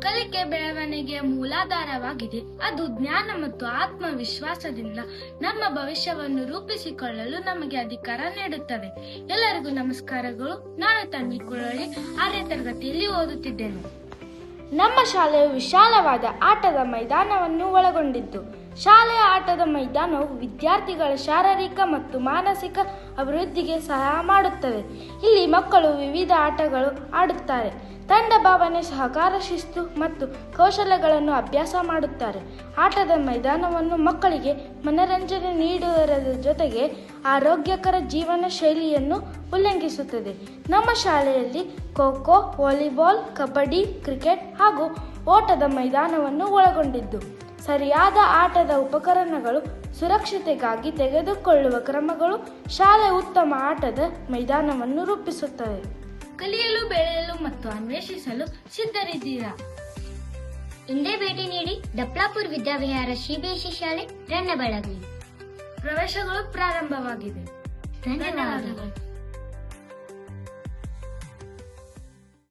ಕಲಿಕೆ ಬೆಳವಣಿಗೆಯ ಮೂಲಾಧಾರವಾಗಿದೆ. ಅದು ಜ್ಞಾನ ಮತ್ತು ಆತ್ಮವಿಶ್ವಾಸದಿಂದ ನಮ್ಮ ಭವಿಷ್ಯವನ್ನು ರೂಪಿಸಿಕೊಳ್ಳಲು ನಮಗೆ ಅಧಿಕಾರ ನೀಡುತ್ತದೆ. ಎಲ್ಲರಿಗೂ ನಮಸ್ಕಾರಗಳು. ನಾನು ತಂಗಿ ಕುಳಳಿ ಆರನೇ ತರಗತಿಯಲ್ಲಿ ಓದುತ್ತಿದ್ದೇನೆ. ನಮ್ಮ ಶಾಲೆಯು ವಿಶಾಲವಾದ ಆಟದ ಮೈದಾನವನ್ನು ಒಳಗೊಂಡಿದ್ದು ಶಾಲೆಯ ಆಟದ ಮೈದಾನವು ವಿದ್ಯಾರ್ಥಿಗಳ ಶಾರೀರಿಕ ಮತ್ತು ಮಾನಸಿಕ ಅಭಿವೃದ್ಧಿಗೆ ಸಹಾಯ ಮಾಡುತ್ತದೆ ಇಲ್ಲಿ ಮಕ್ಕಳು ವಿವಿಧ ಆಟಗಳು ಆಡುತ್ತಾರೆ. ತಂಡ ಭಾವನೆ, ಸಹಕಾರ, ಶಿಸ್ತು ಮತ್ತು ಕೌಶಲ್ಯಗಳನ್ನು ಅಭ್ಯಾಸ ಮಾಡುತ್ತಾರೆ. ಆಟದ ಮೈದಾನವನ್ನು ಮಕ್ಕಳಿಗೆ ಮನರಂಜನೆ ನೀಡುವುದರ ಜೊತೆಗೆ ಆರೋಗ್ಯಕರ ಜೀವನ ಶೈಲಿಯನ್ನು ಉಲ್ಲಂಘಿಸುತ್ತದೆ. ನಮ್ಮ ಶಾಲೆಯಲ್ಲಿ ಖೋ ಖೋ ವಾಲಿಬಾಲ್ ಕಬಡ್ಡಿ ಕ್ರಿಕೆಟ್ ಹಾಗೂ ಓಟದ ಮೈದಾನವನ್ನು ಒಳಗೊಂಡಿದ್ದು. ಸರಿಯಾದ ಆಟದ ಉಪಕರಣಗಳು ಸುರಕ್ಷತೆಗಾಗಿ ತೆಗೆದುಕೊಳ್ಳುವ ಕ್ರಮಗಳು ಶಾಲೆ ಉತ್ತಮ ಆಟದ ಮೈದಾನವನ್ನು ರೂಪಿಸುತ್ತವೆ. ಕಲಿಯಲು ಬೆಳೆಯಲು ಮತ್ತು ಅನ್ವೇಷಿಸಲು ಸಿದ್ಧರಿದ್ದೀರಾ? ಇಂದೇ ಭೇಟಿ ನೀಡಿ ಡಪ್ಲಾಪುರ್ ವಿದ್ಯಾವಿಹಾರ ಸಿಬಿಎಸ್ಇ ಶಾಲೆ ರನ್ನಬಳಗಿ ಪ್ರವೇಶಗಳು ಪ್ರಾರಂಭವಾಗಿದೆ. ಧನ್ಯವಾದಗಳು.